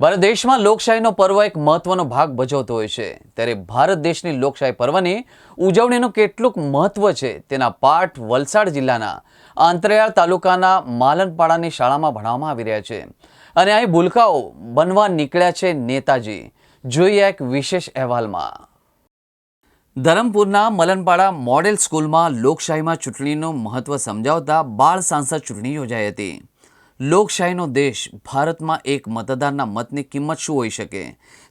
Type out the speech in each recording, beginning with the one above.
ભારત દેશમાં લોકશાહીનો પર્વ એક મહત્વનો ભાગ ભજવતો હોય છે. ત્યારે ભારત દેશની લોકશાહી પર્વની ઉજવણીનું કેટલુંક મહત્વ છે તેના પાઠ વલસાડ જિલ્લાના આંતરિયાળ તાલુકાના માલનપાડાની શાળામાં ભણાવવામાં આવી રહ્યા છે. અને અહીં ભૂલકાઓ બનવા નીકળ્યા છે નેતાજી. જોઈએ એક વિશેષ અહેવાલમાં. ધરમપુરના મલનપાડા મોડેલ સ્કૂલમાં લોકશાહીમાં ચૂંટણીનું મહત્વ સમજાવતા બાળ સાંસદ ચૂંટણી યોજાઈ હતી. લોકશાહીનો દેશ ભારતમાં એક મતદારના મતની કિંમત શું હોઈ શકે?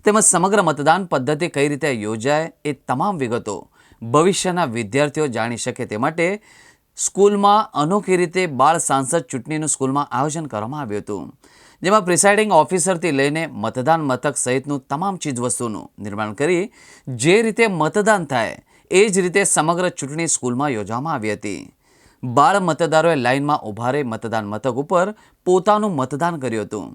તેમજ સમગ્ર મતદાન પદ્ધતિ કઈ રીતે યોજાય એ તમામ વિગતો ભવિષ્યના વિદ્યાર્થીઓ જાણી શકે તે માટે સ્કૂલમાં અનોખી રીતે બાળ સાંસદ ચૂંટણીનું સ્કૂલમાં આયોજન કરવામાં આવ્યું હતું. જેમાં પ્રિસાઇડિંગ ઓફિસરથી લઈને મતદાન મથક સહિતનું તમામ ચીજવસ્તુનું નિર્માણ કરી જે રીતે મતદાન થાય એ જ રીતે સમગ્ર ચૂંટણી સ્કૂલમાં યોજવામાં આવી હતી. બાળ મતદારોએ લાઇનમાં ઊભા રહી મતદાન મથક ઉપર પોતાનું મતદાન કર્યું હતું.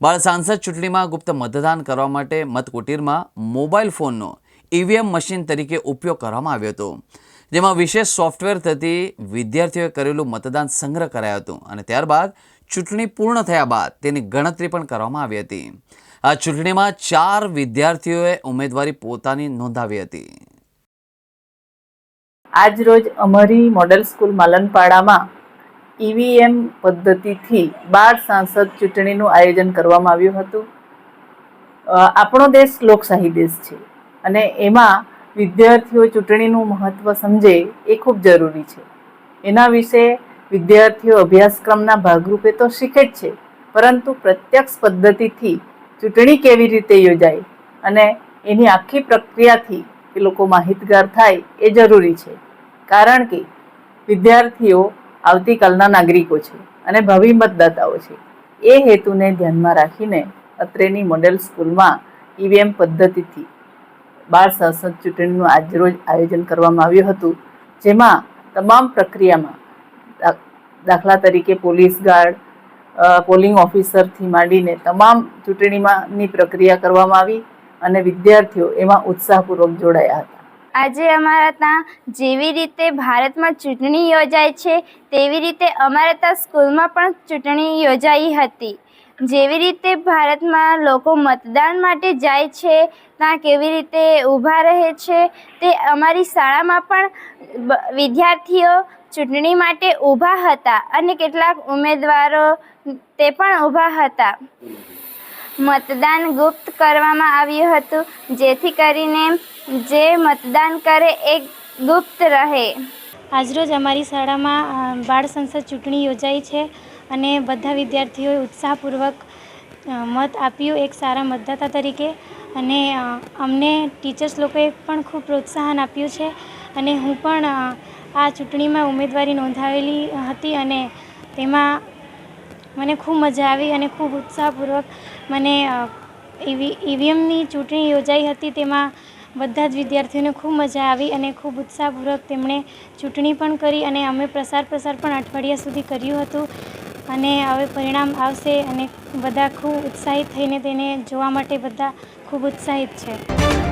બાળ સાંસદ ચૂંટણીમાં ગુપ્ત મતદાન કરવા માટે મતકુટીરમાં મોબાઈલ ફોનનો ઈવીએમ મશીન તરીકે ઉપયોગ કરવામાં આવ્યો હતો. જેમાં વિશેષ સોફ્ટવેર થતી વિદ્યાર્થીઓએ કરેલું મતદાન સંગ્રહ કરાયું હતું અને ત્યારબાદ ચૂંટણી પૂર્ણ થયા બાદ તેની ગણતરી પણ કરવામાં આવી હતી. આ ચૂંટણીમાં ચાર વિદ્યાર્થીઓએ ઉમેદવારી પોતાની નોંધાવી હતી. આજ રોજ અમારી મોડલ સ્કૂલ માલનપાડામાં ઈવીએમ પદ્ધતિથી બાળ સાંસદ ચૂંટણીનું આયોજન કરવામાં આવ્યું હતું. આપણો દેશ લોકશાહી દેશ છે અને એમાં વિદ્યાર્થીઓ ચૂંટણીનું મહત્ત્વ સમજે એ ખૂબ જરૂરી છે. એના વિશે વિદ્યાર્થીઓ અભ્યાસક્રમના ભાગરૂપે તો શીખે જ છે, પરંતુ પ્રત્યક્ષ પદ્ધતિથી ચૂંટણી કેવી રીતે યોજાય અને એની આખી પ્રક્રિયાથી એ લોકો માહિતગાર થાય એ જરૂરી છે. કારણ કે વિદ્યાર્થીઓ આવતીકાલના નાગરિકો છે અને ભાવિ મતદાતાઓ છે. એ હેતુને ધ્યાનમાં રાખીને અત્રેની મોડેલ સ્કૂલમાં ઈવીએમ પદ્ધતિથી બાળ સંસદ ચૂંટણીનું આજરોજ આયોજન કરવામાં આવ્યું હતું, જેમાં તમામ પ્રક્રિયામાં દાખલા તરીકે પોલીસ ગાર્ડ પોલિંગ ઓફિસરથી માંડીને તમામ ચૂંટણીમાંની પ્રક્રિયા કરવામાં આવી. અને વિદ્યાર્થીઓ એમાં ઉત્સાહપૂર્વક જોડાયા હતા. આજે અમારા ત્યાં જેવી રીતે ભારતમાં ચૂંટણી યોજાય છે, તેવી રીતે અમારા ત્યાં સ્કૂલમાં પણ ચૂંટણી યોજાઈ હતી. જેવી રીતે ભારતમાં લોકો મતદાન માટે જાય છે, ત્યાં કેવી રીતે ઊભા રહે છે, તે અમારી શાળામાં પણ વિદ્યાર્થીઓ ચૂંટણી માટે ઊભા હતા અને કેટલાક ઉમેદવારો તે પણ ઊભા હતા. મતદાન ગુપ્ત કરવામાં આવ્યું હતું, જેથી કરીને જે મતદાન કરે એ ગુપ્ત રહે. આજરોજ અમારી શાળામાં બાળ સંસદ ચૂંટણી યોજાઈ છે અને બધા વિદ્યાર્થીઓએ ઉત્સાહપૂર્વક મત આપ્યું એક સારા મતદાતા તરીકે. અને અમને ટીચર્સ લોકોએ પણ ખૂબ પ્રોત્સાહન આપ્યું છે. અને હું પણ આ ચૂંટણીમાં ઉમેદવારી નોંધાવેલી હતી અને તેમાં મને ખૂબ મજા આવી અને ખૂબ ઉત્સાહપૂર્વક મને ઈવી, ઈવીએમની ચૂંટણી યોજાઈ હતી તેમાં બધા જ વિદ્યાર્થીઓને ખૂબ મજા આવી અને ખૂબ ઉત્સાહપૂર્વક તેમણે ચૂંટણી પણ કરી અને અમે પ્રસાર પ્રસાર પણ અઠવાડિયા સુધી કર્યું હતું. અને હવે પરિણામ આવશે અને બધા ખૂબ ઉત્સાહિત થઈને તેને જોવા માટે બધા ખૂબ ઉત્સાહિત છે.